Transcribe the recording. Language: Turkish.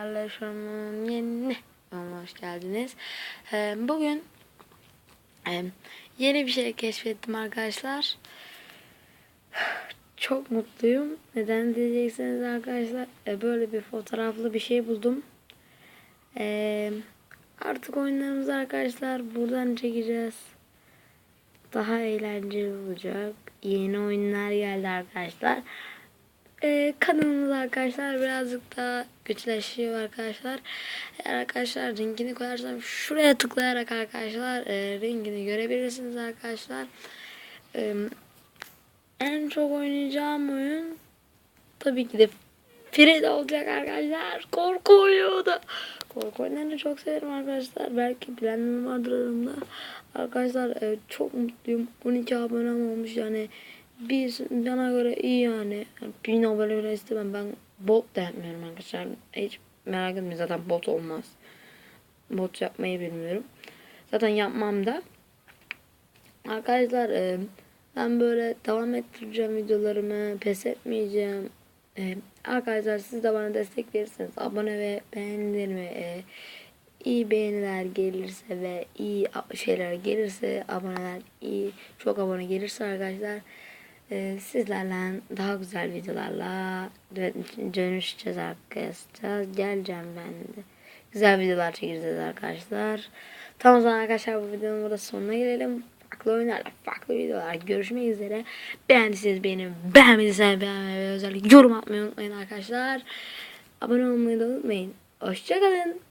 Paylaşımın yeni hoş geldiniz. Ee, Bugün e, yeni bir şey keşfettim arkadaşlar. Çok mutluyum. Neden diyeceksiniz arkadaşlar? E, Böyle bir fotoğraflı bir şey buldum. E, Artık oyunlarımızı arkadaşlar buradan çekeceğiz. Daha eğlenceli olacak. Yeni oyunlar geldi arkadaşlar. Ee, kanalımız arkadaşlar birazcık daha güçleşiyor arkadaşlar. Eğer arkadaşlar linkini koyarsam şuraya tıklayarak arkadaşlar e, linkini görebilirsiniz arkadaşlar. Ee, en çok oynayacağım oyun tabii ki de Fred olacak arkadaşlar. Korku oyunu. Korku oyunlarını çok severim arkadaşlar. Belki bilenler vardır aramda. Arkadaşlar e, çok mutluyum. 12 abonem olmuş yani. Biz bana göre iyi yani. yani 1000 abone bile istemem. Ben bot da yapmıyorum arkadaşlar. Hiç merak etmeyin zaten bot olmaz. Bot yapmayı bilmiyorum. Zaten yapmam da. Arkadaşlar e, ben böyle devam ettireceğim videolarımı. Pes etmeyeceğim. E, arkadaşlar siz de bana destek verirseniz abone ve beğenilerimi e, iyi beğeniler gelirse ve iyi şeyler gelirse aboneler iyi çok abone gelirse arkadaşlar e, sizlerle daha güzel videolarla dö- dönüşeceğiz arkadaşlar. Geleceğim ben de. Güzel videolar çekeceğiz arkadaşlar. Tamam o zaman arkadaşlar bu videonun burada sonuna gelelim. Farklı oyunlarla farklı videolar görüşmek üzere. Beğendiyseniz beğenin. Beğenmediyseniz beğenmeyi ve özellikle yorum atmayı unutmayın arkadaşlar. Abone olmayı da unutmayın. Hoşçakalın.